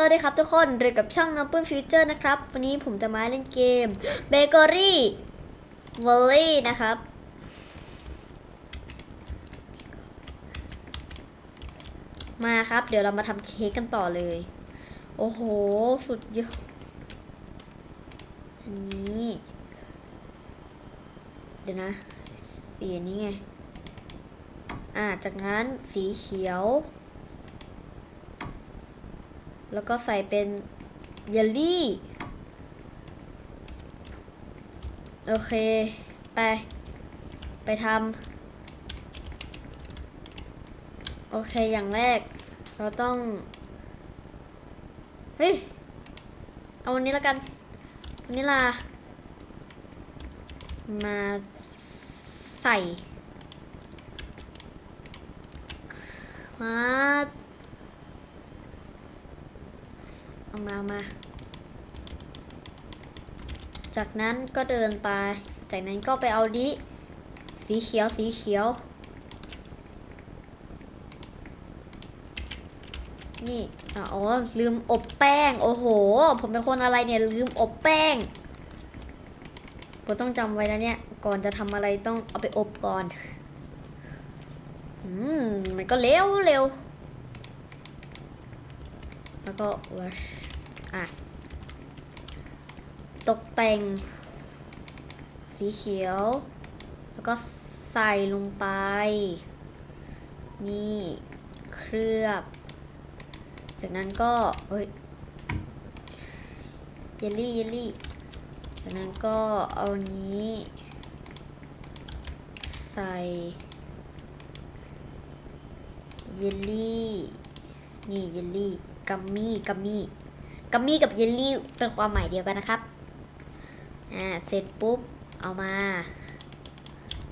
สวัสดีครับทุกคนเรียกับช่อง n o p l e Future นะครับ วันนี้ผมจะมาเล่นเกม Bakery Valley นะครับ มาครับ เดี๋ยวเรามาทำเค้กกันต่อเลย โอ้โห สุดยอดอันนี้ เดี๋ยวนะ สีนนี้ไง อ่า จากนั้นสีเขียว แล้วก็ใส่เป็นเยลลี่ โอเค ไป ไปทำ โอเค อย่างแรก เราต้อง เฮ้ย เอาวันนี้แล้วกัน วันนี้ลา มาใส่มา เอามามา จากนั้นก็เดินไป จากนั้นก็ไปเอาดิ สีเขียวสีเขียว นี่อะอ๋อลืมอบแป้ง โอ้โห ผมเป็นคนอะไรเนี่ยลืมอบแป้งผมต้องจำไว้นะเนี่ย ก่อนจะทำอะไรต้องเอาไปอบก่อน อืม มันก็เร็วเร็ว แล้วก็ wash อะ ตกแต่ง สีเขียว แล้วก็ใส่ลงไป นี่ เคลือบ จากนั้นก็เอ้ย เยลลี่ เยลลี่ จากนั้นก็เอานี้ ใส่ เยลลี่ นี่ เยลลี่ กัมมี่กัมมี่กัมมี่กับเยลลี่เป็นความหมายเดียวกันนะครับอ่าเสร็จปุ๊บเอามา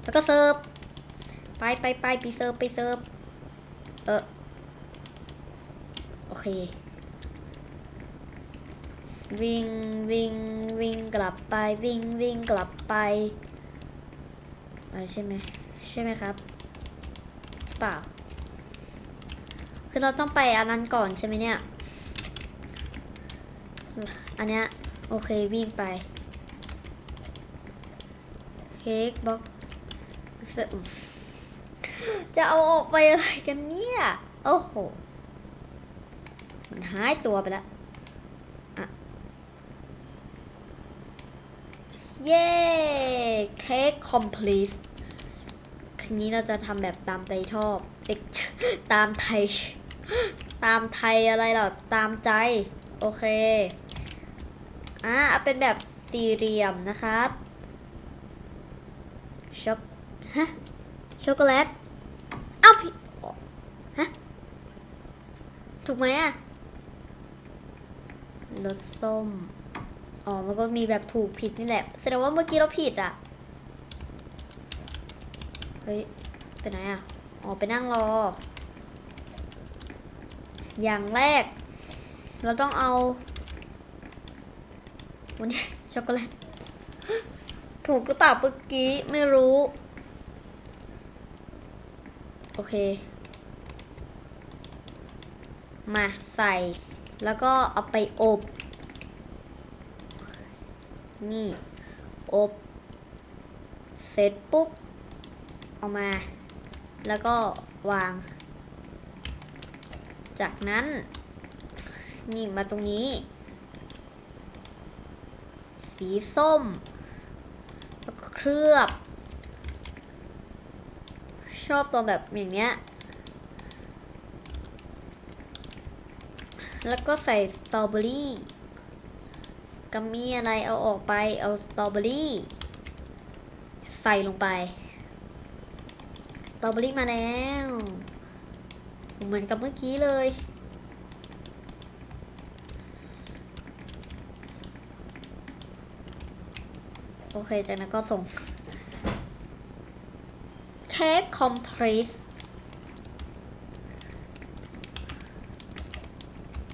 แล้วก็เสิร์ฟไปไปไปไปเสิร์ฟไปเสิร์ฟเออโอเค วิ่งวิ่งวิ่งกลับไปวิ่งวิ่งกลับไปอะไรใช่ไหมใช่ไหมครับเปล่า คือเราต้องไปอันนั้นก่อนใช่ไหมเนี่ย อันเนี้ยโอเควิ่งไปเค้กบ็อกจะเอาออกไปอะไรกันเนี่ย โอ้โห มันหายตัวไปแล้วเย้เค้กคอมพลีทคืนนี้เราจะทำแบบตามใจชอบเด็กตามไทย ตามไทยอะไรหรอ ตามใจ โอเค อ่าเป็นแบบสี่เหลี่ยมนะครับช็อกฮะช็อกโกแลตเอ้าพี่ฮะ ถูกไหมอะรสส้ม อ๋อ มันก็มีแบบถูกผิดนี่แหละ แสดงว่าเมื่อกี้เราผิดอะเฮ้ย ไปไหนอะอ๋อ ไปนั่งรอ อย่างแรก เราต้องเอาวันนี้ช็อกโกแลตถูกหรือเปล่าเมื่อกี้ไม่รู้ โอเค มาใส่ แล้วก็เอาไปอบ นี่ อบ เสร็จปุ๊บ เอามา แล้วก็วาง จากนั้น นี่มาตรงนี้ สีส้มแล้วก็เคลือบ ชอบตัวแบบอย่างเนี้ย แล้วก็ใส่สตรอเบอรี่กัมมี่อะไรเอาออกไป เอาสตรอเบอรี่ ใส่ลงไปสตรอเบอรี่มาแล้ว เหมือนกับเมื่อกี้เลย โอเค จากนั้นก็ส่งเค้กคอมพลีท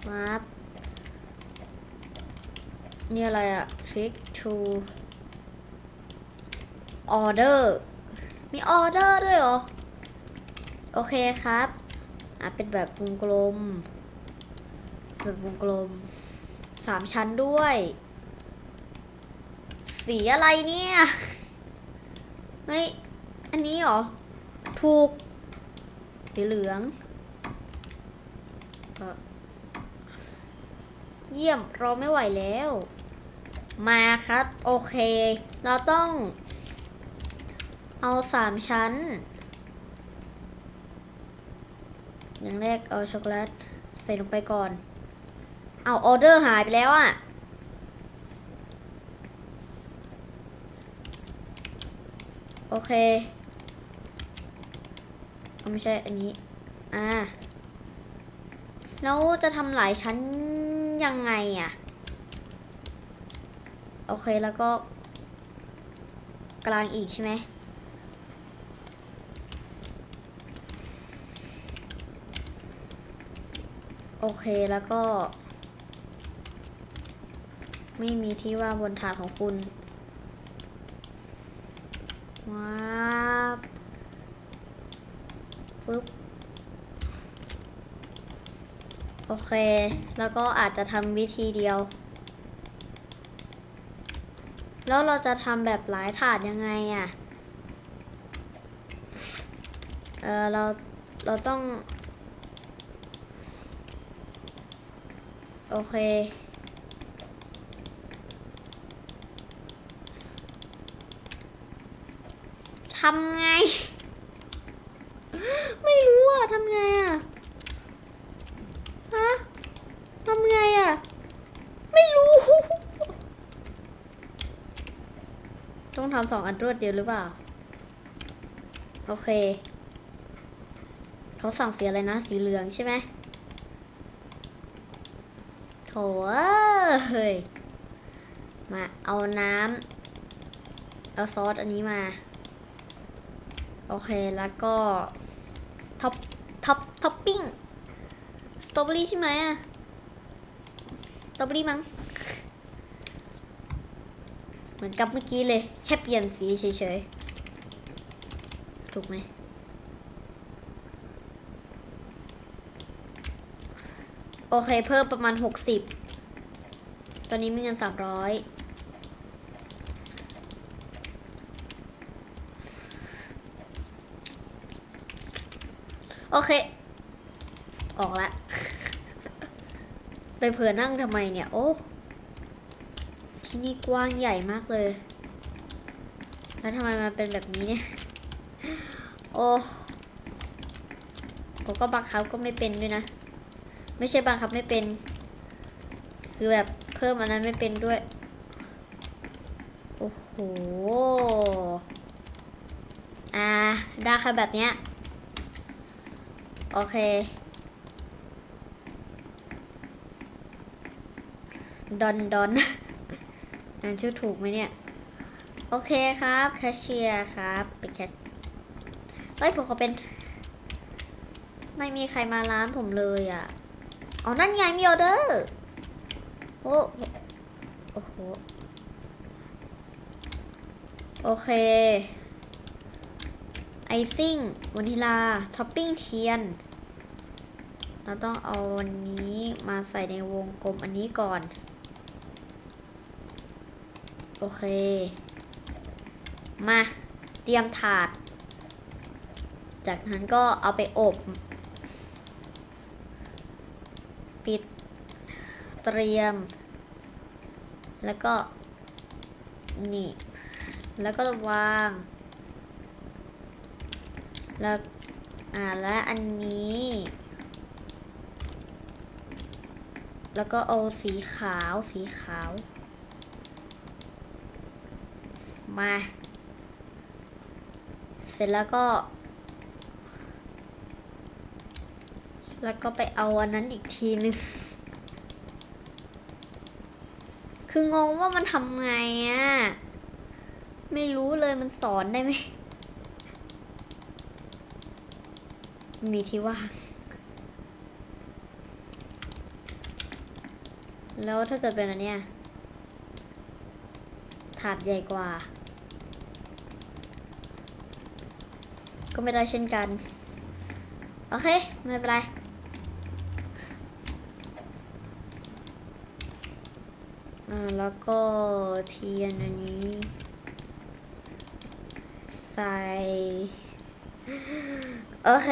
มาบนี่อะไรอะ click to order มีออเดอร์ด้วยเหรอ โอเคครับ อะเป็นแบบวงกลม แบบวงกลมสามชั้นด้วย สีอะไรเนี่ย เฮ้ย อันนี้เหรอ ถูก สีเหลือง เยี่ยมเราไม่ไหวแล้ว มาครับ โอเค เราต้องเอาสามชั้น อย่างแรกเอาช็อกโกแลตใส่ลงไปก่อน เอาออเดอร์หายไปแล้วอะ่ะ โอเคเอไม่ใช่อันนี้ อ่า แล้วจะทำหลายชั้นยังไงอะ่ะ โอเคแล้วก็กลางอีกใช่ไหม โอเคแล้วก็ ไม่มีที่ว่างบนถาดของคุณว้าบปึ๊บโอเค แล้วก็อาจจะทำวิธีเดียว แล้วเราจะทำแบบหลายถาดยังไงอะ่ะ เออเรา เราต้อง โอเค ทำไง ไม่รู้อะ ทำไงอะ ฮะ ทำไงอะ ไม่รู้ ต้องทำสองอันรวดเดียวหรือเปล่า โอเค เขาสั่งสีอะไรนะ สีเหลืองใช่ไหม โถเอ้ย มาเอาน้ำเอาซอสอันนี้มา โอเคแล้วก็ ท็อปท็อปท็อปปิ้งสตรอเบอรี่ใช่ไหมอะสตรอเบอรี่มั้งเหมือนกับเมื่อกี้เลย แค่เปลี่ยนสีเฉยๆ ถูกไหม โอเค เพิ่มประมาณ60ตอนนี้มีเงิน300โอเค ออกละ ไปเผื่อนั่งทำไมเนี่ย โอ้ ที่นี่กว้างใหญ่มากเลย แล้วทำไมมันเป็นแบบนี้เนี่ย โอ้ผมก็บังคับก็ไม่เป็นด้วยนะ ไม่ใช่บังคับไม่เป็น คือแบบเพิ่มอันนั้นไม่เป็นด้วย โอ้โห อ่า ได้ค่ะแบบเนี้ย โอเค ดอนดอนอ่านชื่อถูกไหมเนี่ย โอเคครับ แคชเชียร์ครับเป็นแคชเฮ้ย ผมขอเป็น ไม่มีใครมาร้านผมเลยอะ อ๋อ นั่นไงมีออเดอร์โอ้โอ้โห โอเค ไอซิ่งวานิลาท็อปปิ้งเทียน เราต้องเอาวันนี้มาใส่ในวงกลมอันนี้ก่อน โอเค มา เตรียมถาด จากนั้นก็เอาไปอบ ปิด เตรียม แล้วก็ นี่ แล้วก็วาง แล้ว อ่า และอันนี้ แล้วก็เอาสีขาว สีขาว มา เสร็จแล้วก็ แล้วก็ไปเอาอันนั้นอีกทีนึง คืองงว่ามันทำไงอะ่ะ ไม่รู้เลยมันสอนได้ไหม มีที่ว่างแล้วถ้าเกิดเป็นอันเนี้ยถาดใหญ่กว่า ก็ไม่ได้เช่นกัน โอเค ไม่เป็นไร อ่าแล้วก็เทียนอันนี้ใส่โอเค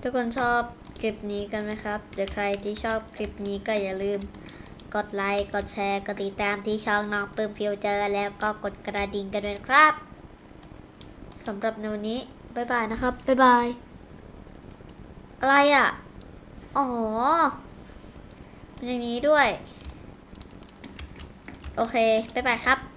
ทุกคนชอบคลิปนี้กันไหมครับหรือใครที่ชอบคลิปนี้ก็อย่าลืม กดไลค์ กดแชร์ กดติดตามที่ช่องน้องปื้มฟิวเจอร์ แล้วก็กดกระดิ่งกันด้วยครับสำหรับในวันนี้ บ๊ายบายนะครับ บ๊ายบาย อะไรอะ อ๋อเป็นอย่างนี้ด้วย โอเค บ๊ายบายครับ